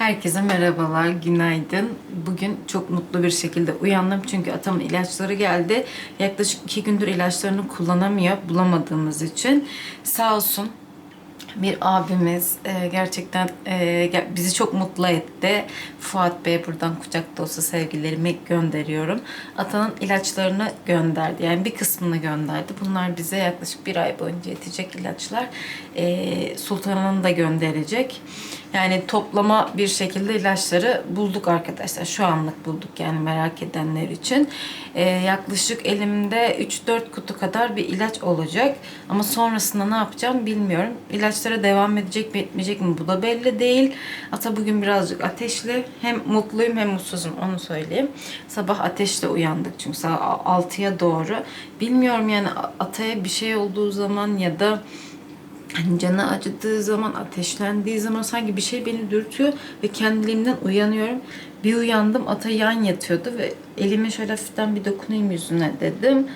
Herkese merhabalar, günaydın. Bugün çok mutlu bir şekilde uyandım çünkü atamın ilaçları geldi. Yaklaşık iki gündür ilaçlarını kullanamıyor bulamadığımız için. Sağ olsun bir abimiz e, gerçekten e, bizi çok mutlu etti. Fuat Bey buradan kucak dolusu sevgilerimi gönderiyorum. Atanın ilaçlarını gönderdi. Yani bir kısmını gönderdi. Bunlar bize yaklaşık bir ay boyunca yetecek ilaçlar. E, Sultan'ın da gönderecek. Yani toplama bir şekilde ilaçları bulduk arkadaşlar. Şu anlık bulduk yani merak edenler için. E, yaklaşık elimde 3-4 kutu kadar bir ilaç olacak. Ama sonrasında ne yapacağım bilmiyorum. İlaçlara devam edecek mi etmeyecek mi bu da belli değil. Ata bugün birazcık ateşli. Hem mutluyum hem mutsuzum onu söyleyeyim. Sabah ateşle uyandık çünkü saat 6'ya doğru. Bilmiyorum yani Ata'ya bir şey olduğu zaman ya da Hani canı acıdığı zaman, ateşlendiği zaman sanki bir şey beni dürtüyor ve kendiliğimden uyanıyorum. Bir uyandım, ata yan yatıyordu ve elimi şöyle hafiften bir dokunayım yüzüne dedim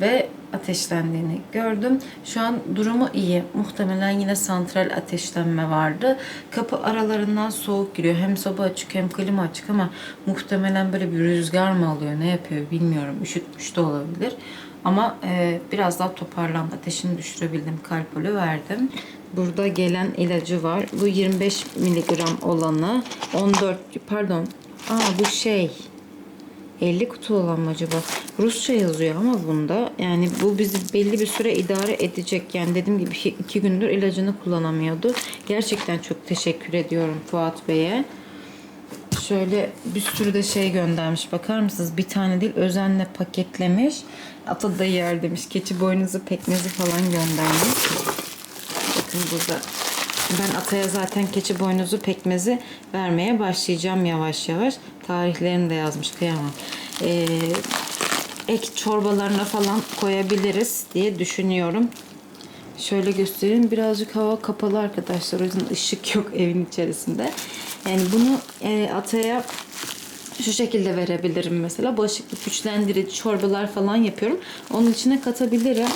ve ateşlendiğini gördüm. Şu an durumu iyi. Muhtemelen yine santral ateşlenme vardı. Kapı aralarından soğuk giriyor. Hem soba açık hem klima açık ama muhtemelen böyle bir rüzgar mı alıyor, ne yapıyor bilmiyorum. Üşütmüş de olabilir. Ama e, biraz daha toparlandı. Ateşini düşürebildim. Kalpolü verdim. Burada gelen ilacı var. Bu 25 miligram olanı. 14 pardon. Aa bu şey. 50 kutu olan mı acaba? Rusça yazıyor ama bunda. Yani bu bizi belli bir süre idare edecek. Yani dediğim gibi iki- gündür ilacını kullanamıyordu. Gerçekten çok teşekkür ediyorum Fuat Bey'e. Şöyle bir sürü de şey göndermiş. Bakar mısınız? Bir tane değil özenle paketlemiş. Ata da yer demiş. Keçi boynuzu pekmezi falan göndermiş. Bakın burada. Ben Ata'ya zaten keçi boynuzu pekmezi vermeye başlayacağım yavaş yavaş. Tarihlerini de yazmış kıyamam. Ee, ek çorbalarına falan koyabiliriz diye düşünüyorum. Şöyle göstereyim. Birazcık hava kapalı arkadaşlar. O yüzden ışık yok evin içerisinde. Yani bunu e, Ata'ya şu şekilde verebilirim mesela. Bağışıklık güçlendirici çorbalar falan yapıyorum. Onun içine katabilirim.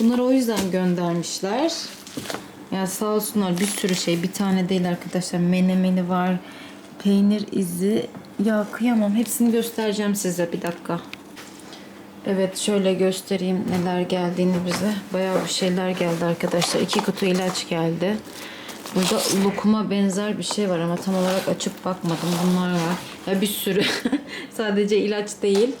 Bunları o yüzden göndermişler. Ya sağ olsunlar bir sürü şey. Bir tane değil arkadaşlar. Menemeni var. Peynir izi. Ya kıyamam. Hepsini göstereceğim size bir dakika. Evet şöyle göstereyim neler geldiğini bize. Bayağı bir şeyler geldi arkadaşlar. İki kutu ilaç geldi. Burada lokuma benzer bir şey var ama tam olarak açıp bakmadım. Bunlar var. Ya bir sürü. Sadece ilaç değil.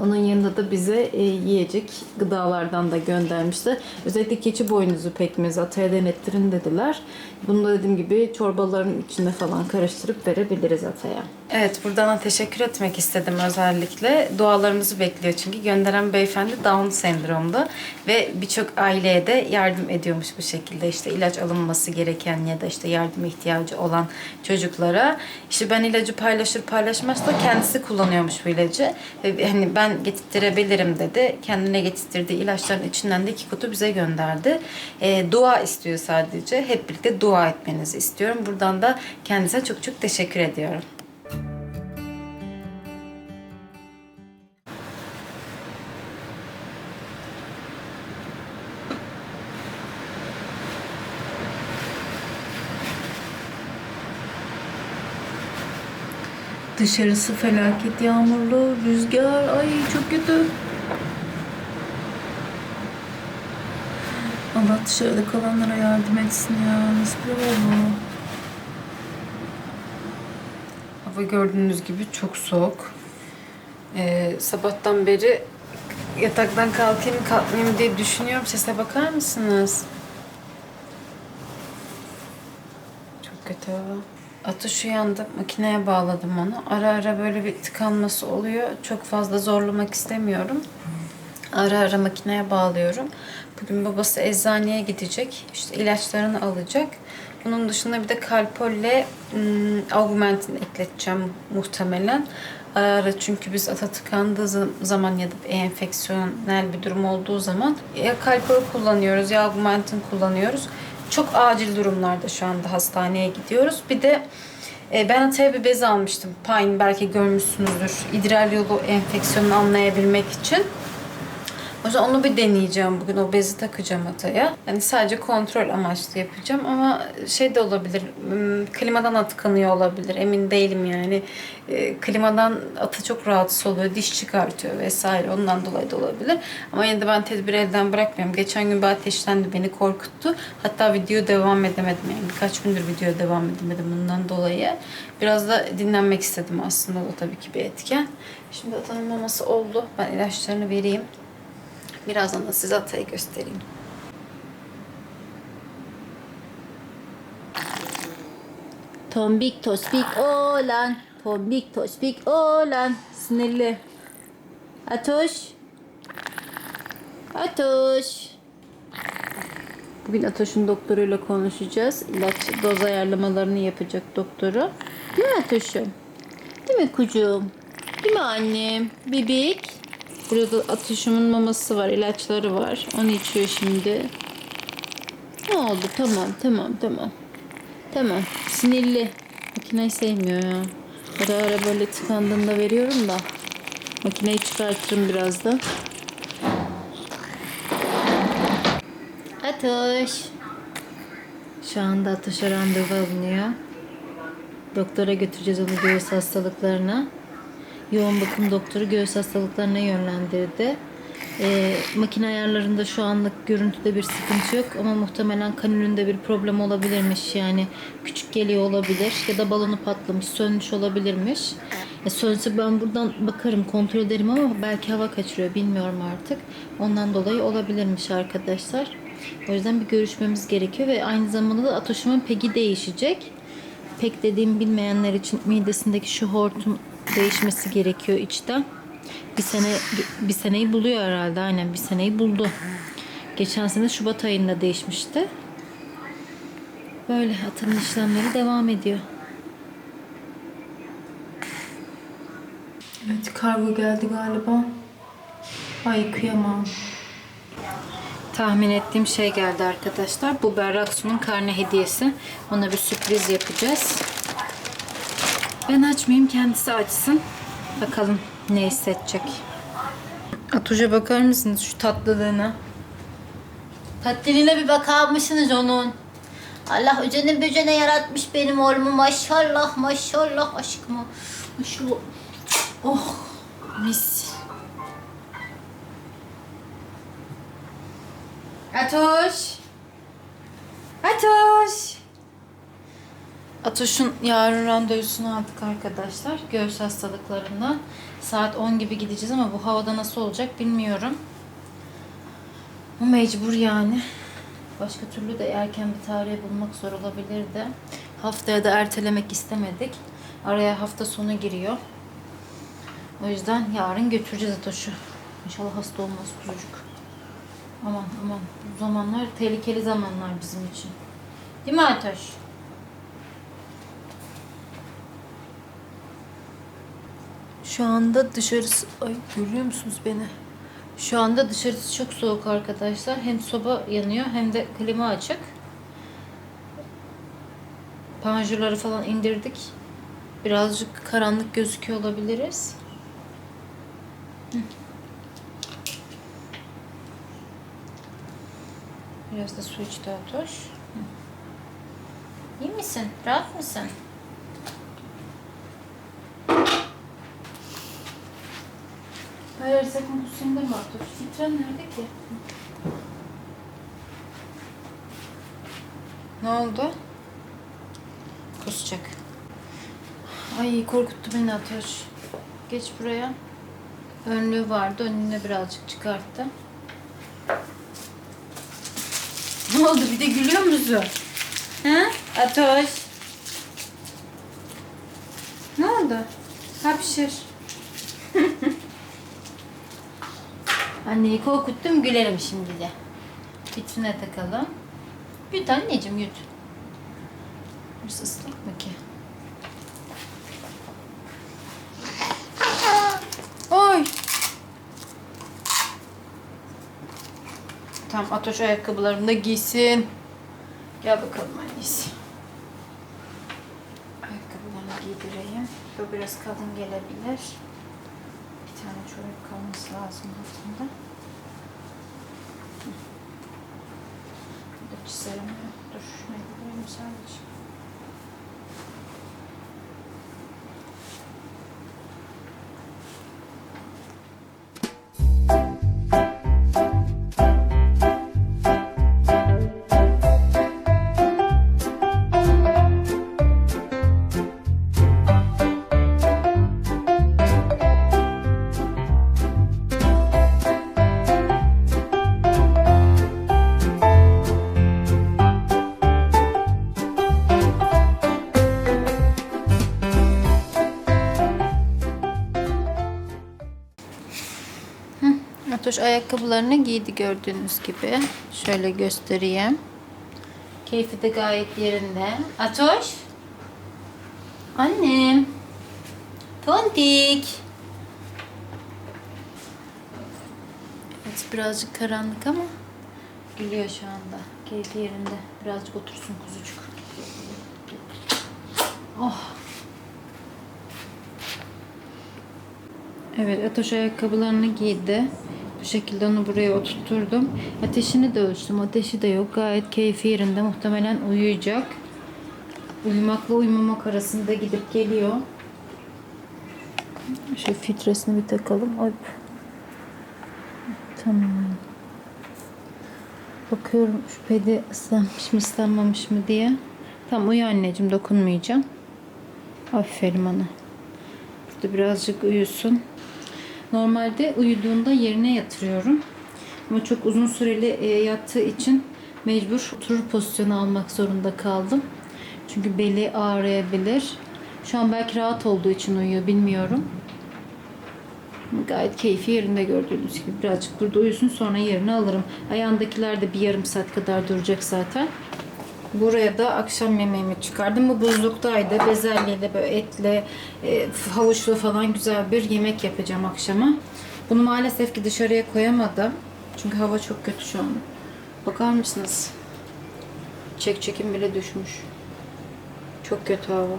Onun yanında da bize e, yiyecek gıdalardan da göndermişler. Özellikle keçi boynuzu pekmezi ataya denettirin dediler. Bunu da dediğim gibi çorbaların içine falan karıştırıp verebiliriz ataya. Evet buradan da teşekkür etmek istedim özellikle. Dualarımızı bekliyor çünkü gönderen beyefendi Down sendromda ve birçok aileye de yardım ediyormuş bu şekilde. işte ilaç alınması gereken ya da işte yardım ihtiyacı olan çocuklara. İşte ben ilacı paylaşır paylaşmaz da kendisi kullanıyormuş bu ilacı. Ve hani ben getirtirebilirim dedi. Kendine getirtirdiği ilaçların içinden de iki kutu bize gönderdi. E, dua istiyor sadece. Hep birlikte dua etmenizi istiyorum. Buradan da kendisine çok çok teşekkür ediyorum. Dışarısı felaket yağmurlu, rüzgar. Ay çok kötü. Allah dışarıda kalanlara yardım etsin ya. Nasıl bir bu? Hava gördüğünüz gibi çok soğuk. Ee, sabahtan beri yataktan kalkayım kalkmayayım diye düşünüyorum. Sese bakar mısınız? Çok kötü hava. Atı şu yanda makineye bağladım onu. Ara ara böyle bir tıkanması oluyor. Çok fazla zorlamak istemiyorum. Ara ara makineye bağlıyorum. Bugün babası eczaneye gidecek. İşte ilaçlarını alacak. Bunun dışında bir de Calpol'le ım, Augmentin ekleteceğim muhtemelen. Ara ara çünkü biz ata tıkandığı zam- zaman ya da enfeksiyonel bir durum olduğu zaman ya Calpol kullanıyoruz ya Augmentin kullanıyoruz. Çok acil durumlarda şu anda hastaneye gidiyoruz. Bir de e, ben Atay'a bir almıştım. Pine belki görmüşsünüzdür. İdrar yolu enfeksiyonunu anlayabilmek için. O yüzden onu bir deneyeceğim bugün. O bezi takacağım ataya. Yani sadece kontrol amaçlı yapacağım ama şey de olabilir. hmm, Klimadan at kanıyor olabilir. Emin değilim yani. E, klimadan atı çok rahatsız oluyor. Diş çıkartıyor vesaire. Ondan dolayı da olabilir. Ama yine de ben tedbiri elden bırakmıyorum. Geçen gün bir ateşlendi. Beni korkuttu. Hatta video devam edemedim. Yani birkaç gündür video devam edemedim bundan dolayı. Biraz da dinlenmek istedim aslında. O da tabii ki bir etken. Şimdi atanın maması oldu. Ben ilaçlarını vereyim. Birazdan da size atayı göstereyim. Tombik tospik oğlan. Tombik tospik oğlan. Sinirli. Atoş. Atoş. Bugün Atoş'un doktoruyla konuşacağız. İlaç doz ayarlamalarını yapacak doktoru. Değil mi Atoş'um? Değil mi kucuğum? Değil mi annem? Bebek. Burada Atoş'umun maması var, ilaçları var. Onu içiyor şimdi. Ne oldu? Tamam, tamam, tamam. Tamam. Sinirli. Makineyi sevmiyor ya. Ara ara böyle tıkandığında veriyorum da. Makineyi çıkartırım birazdan. Atoş. Şu anda Atoş'a randevu alınıyor. Doktora götüreceğiz onu göğüs hastalıklarına. Yoğun bakım doktoru göğüs hastalıklarına yönlendirdi. Ee, makine ayarlarında şu anlık görüntüde bir sıkıntı yok ama muhtemelen kanülünde bir problem olabilirmiş. Yani küçük geliyor olabilir ya da balonu patlamış, sönmüş olabilirmiş. E, sönse ben buradan bakarım, kontrol ederim ama belki hava kaçırıyor bilmiyorum artık. Ondan dolayı olabilirmiş arkadaşlar. O yüzden bir görüşmemiz gerekiyor ve aynı zamanda da Atoş'umun pegi değişecek. Pek dediğim bilmeyenler için midesindeki şu hortum değişmesi gerekiyor içten. Bir sene bir seneyi buluyor herhalde. Aynen bir seneyi buldu. Geçen sene Şubat ayında değişmişti. Böyle atın işlemleri devam ediyor. Evet kargo geldi galiba. Ay kıyamam. Tahmin ettiğim şey geldi arkadaşlar. Bu Berrak Su'nun karne hediyesi. Ona bir sürpriz yapacağız. Ben açmayayım kendisi açsın. Bakalım ne hissedecek. Atuca bakar mısınız şu tatlılığına? Tatliliğine bir bakar mısınız onun? Allah öcene böcene yaratmış benim oğlumu maşallah maşallah aşkıma. Maşallah. Oh mis. Atoş. Atoş. Atoş'un yarın randevusunu aldık arkadaşlar. Göğüs hastalıklarından. Saat 10 gibi gideceğiz ama bu havada nasıl olacak bilmiyorum. Bu mecbur yani. Başka türlü de erken bir tarih bulmak zor olabilirdi. Haftaya da ertelemek istemedik. Araya hafta sonu giriyor. O yüzden yarın götüreceğiz Atoş'u. İnşallah hasta olmaz kuzucuk. Aman aman. Bu zamanlar tehlikeli zamanlar bizim için. Değil mi Atoş? Şu anda dışarısı... Ay görüyor musunuz beni? Şu anda dışarısı çok soğuk arkadaşlar. Hem soba yanıyor hem de klima açık. Panjurları falan indirdik. Birazcık karanlık gözüküyor olabiliriz. Biraz da su Atoş. Hı. İyi misin? Rahat mısın? Hayır sakın kusundur mu Atoş? Titren nerede ki? Ne oldu? Kusacak. Ay korkuttu beni Atoş. Geç buraya. Önlüğü vardı. Önlüğünü birazcık çıkarttı. Ne oldu? Bir de gülüyor musun? Ha? Atoş. Ne oldu? Hapşır. Anneyi korkuttum gülerim şimdi de. Vitrine takalım. Yut anneciğim yut. Burası ıslak mı ki? Oy. Tamam Atoş ayakkabılarını da giysin. Gel bakalım annesi. Ayakkabılarını giydireyim. Bu biraz kalın gelebilir olması lazım aslında. Buradaki seramiye dur. Ne bileyim sadece. Atoş ayakkabılarını giydi gördüğünüz gibi. Şöyle göstereyim. Keyfi de gayet yerinde. Atoş. Annem. Tondik. Evet birazcık karanlık ama gülüyor şu anda. Keyfi yerinde. Birazcık otursun kuzucuk. Oh. Evet Atoş ayakkabılarını giydi. Bu şekilde onu buraya oturtturdum. Ateşini de ölçtüm. Ateşi de yok. Gayet keyfi yerinde. Muhtemelen uyuyacak. Uyumakla uyumamak arasında gidip geliyor. Şu filtresini bir takalım. Hop. Tamam. Bakıyorum şu pedi ıslanmış mı ıslanmamış mı diye. Tamam uyu anneciğim dokunmayacağım. Aferin ana. Burada birazcık uyusun. Normalde uyuduğunda yerine yatırıyorum. Ama çok uzun süreli e, yattığı için mecbur oturur pozisyonu almak zorunda kaldım. Çünkü beli ağrıyabilir. Şu an belki rahat olduğu için uyuyor bilmiyorum. Gayet keyfi yerinde gördüğünüz gibi. Birazcık burada uyusun sonra yerini alırım. Ayağındakiler de bir yarım saat kadar duracak zaten. Buraya da akşam yemeğimi çıkardım. Bu buzluktaydı. Bezelyeyle böyle etli, e, havuçlu falan güzel bir yemek yapacağım akşama. Bunu maalesef ki dışarıya koyamadım. Çünkü hava çok kötü şu an. Bakar mısınız? Çek çekim bile düşmüş. Çok kötü hava.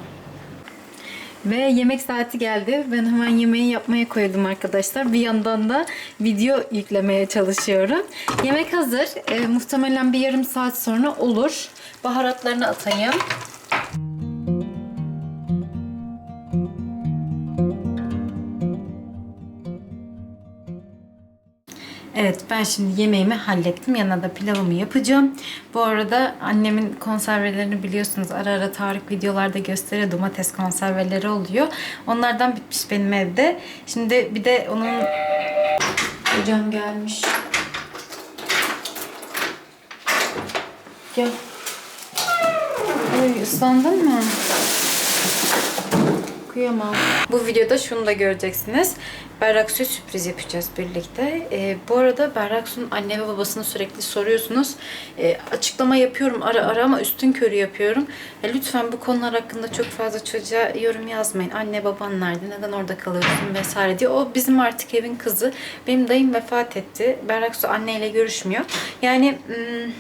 Ve yemek saati geldi. Ben hemen yemeği yapmaya koyuldum arkadaşlar. Bir yandan da video yüklemeye çalışıyorum. Yemek hazır. E, muhtemelen bir yarım saat sonra olur. Baharatlarını atayım. Evet ben şimdi yemeğimi hallettim. Yanına da pilavımı yapacağım. Bu arada annemin konservelerini biliyorsunuz. Ara ara Tarık videolarda gösteriyor. Domates konserveleri oluyor. Onlardan bitmiş benim evde. Şimdi bir de onun... Hocam gelmiş. Gel. Ay ıslandın mı? Kıyamam. Bu videoda şunu da göreceksiniz. Berraksu'ya sürpriz yapacağız birlikte. Ee, bu arada Berraksu'nun anne ve babasını sürekli soruyorsunuz. Ee, açıklama yapıyorum ara ara ama üstün körü yapıyorum. E, lütfen bu konular hakkında çok fazla çocuğa yorum yazmayın. Anne baban nerede? Neden orada kalıyorsun? Vesaire diye. O bizim artık evin kızı. Benim dayım vefat etti. Berraksu anneyle görüşmüyor. Yani... Hmm,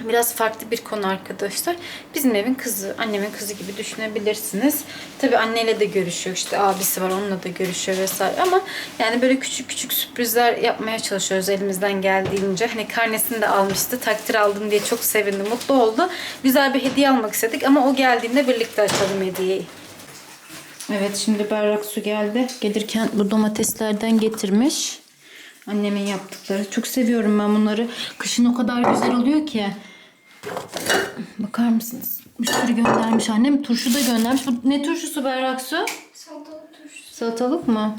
Biraz farklı bir konu arkadaşlar. Bizim evin kızı, annemin kızı gibi düşünebilirsiniz. Tabii anneyle de görüşüyor. işte abisi var onunla da görüşüyor vesaire. Ama yani böyle küçük küçük sürprizler yapmaya çalışıyoruz elimizden geldiğince. Hani karnesini de almıştı. Takdir aldım diye çok sevindi, mutlu oldu. Güzel bir hediye almak istedik ama o geldiğinde birlikte açalım hediyeyi. Evet şimdi berrak su geldi. Gelirken bu domateslerden getirmiş. Annemin yaptıkları. Çok seviyorum ben bunları. Kışın o kadar güzel oluyor ki. Bakar mısınız? Sürü göndermiş annem. Turşu da göndermiş. Bu ne turşusu berrak su? Salatalık turşusu. Salatalık mı?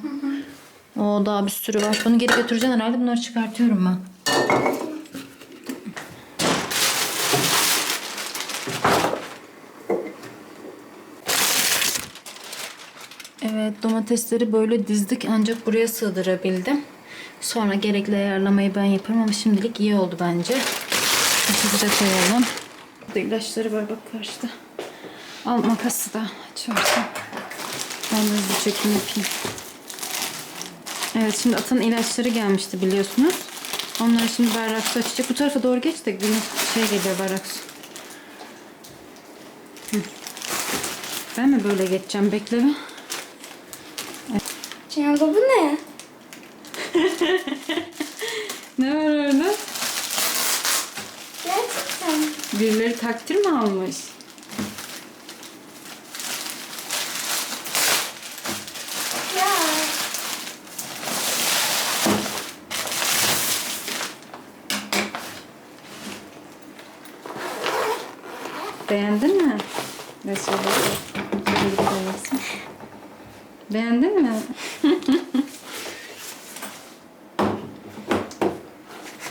O daha bir sürü var. Bunu geri götüreceksin herhalde. Bunları çıkartıyorum ben. Evet domatesleri böyle dizdik ancak buraya sığdırabildim. Sonra gerekli ayarlamayı ben yaparım ama şimdilik iyi oldu bence. Hızlıca koyalım. Burada ilaçları var bak karşıda. Al makası da açıyorsun. Ben de hızlı çekim yapayım. Evet şimdi atan ilaçları gelmişti biliyorsunuz. Onları şimdi berrak su açacak. Bu tarafa doğru geç de günün şey geliyor berrak su. Hı. Ben mi böyle geçeceğim? Bekle bir. Cihan bu ne? Ne var orada? Gerçekten Birileri takdir mi almış? Ya. Beğendin mi? Bir denesin. Beğendin mi?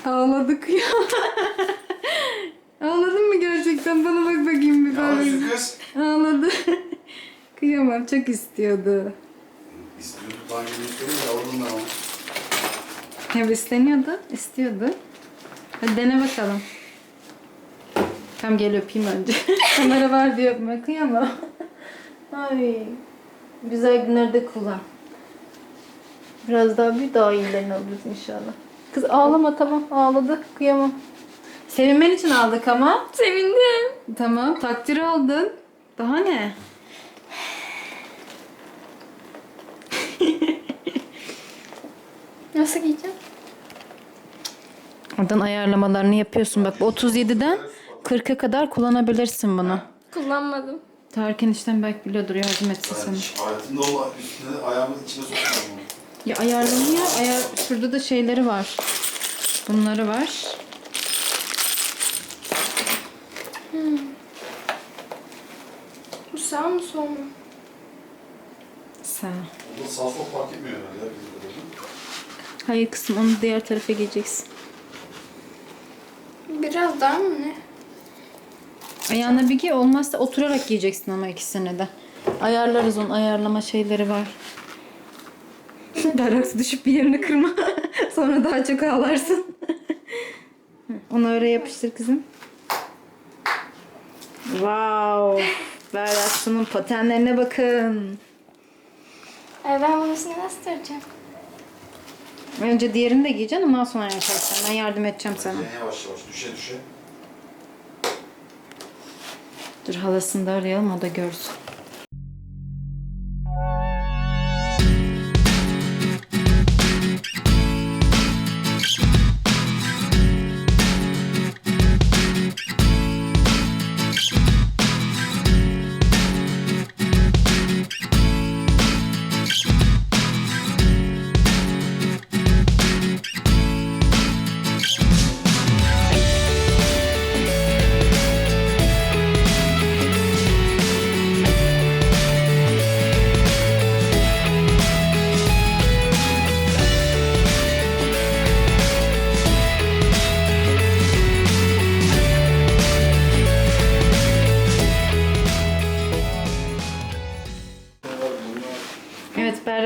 Ağladık ya. Ağladın mı gerçekten? Bana bak bakayım bir Ya böyle. şu kız. Ağladı. Çok istiyordu. İstiyordu banyo istiyordu ya oğlum ben onu. Hevesleniyordu, istiyordu. Hadi dene bakalım. Tam gel öpeyim önce. Kamera var diye öpme, kıyamam. Ay. Güzel günlerde kullan. Biraz daha bir daha iyilerini alırız inşallah. Kız ağlama tamam ağladı kıyamam. Sevinmen için aldık ama. Sevindim. Tamam takdir aldın. Daha ne? Nasıl giyeceğim? Oradan ayarlamalarını yapıyorsun. Bak bu 37'den 40'a kadar kullanabilirsin bunu. Kullanmadım. Tarık enişten belki biliyordur yardım etsin sana. Hayatımda o üstüne ayağımın içine sokmadım onu. Ya ayarlanıyor. Ayar, şurada da şeyleri var. Bunları var. Bu sağ mı sol mu? Sağ. Sağ sol fark etmiyor herhalde. Hayır kızım onu diğer tarafa giyeceksin. Biraz daha mı ne? Ayağına bir giy olmazsa oturarak giyeceksin ama ikisini de. Ayarlarız onun ayarlama şeyleri var. Berrak düşüp bir yerini kırma. Sonra daha çok ağlarsın. Onu oraya yapıştır kızım. Wow. Berrak şunun patenlerine bakın. Ay ben bunu nasıl göstereceğim? Önce diğerini de giyeceksin ondan sonra yapacaksın. Ben yardım edeceğim sana. Sen yavaş yavaş düşe düşe. Dur halasını da arayalım o da görsün.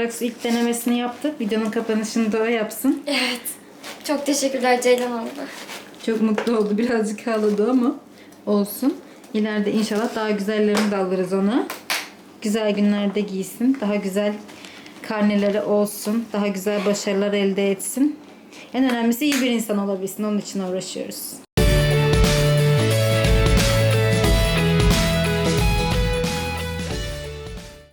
Su ilk denemesini yaptı. Videonun kapanışını da o yapsın. Evet. Çok teşekkürler Ceylan abla. Çok mutlu oldu. Birazcık ağladı ama olsun. İleride inşallah daha güzellerini de alırız ona. Güzel günlerde giysin. Daha güzel karneleri olsun. Daha güzel başarılar elde etsin. En önemlisi iyi bir insan olabilsin. Onun için uğraşıyoruz.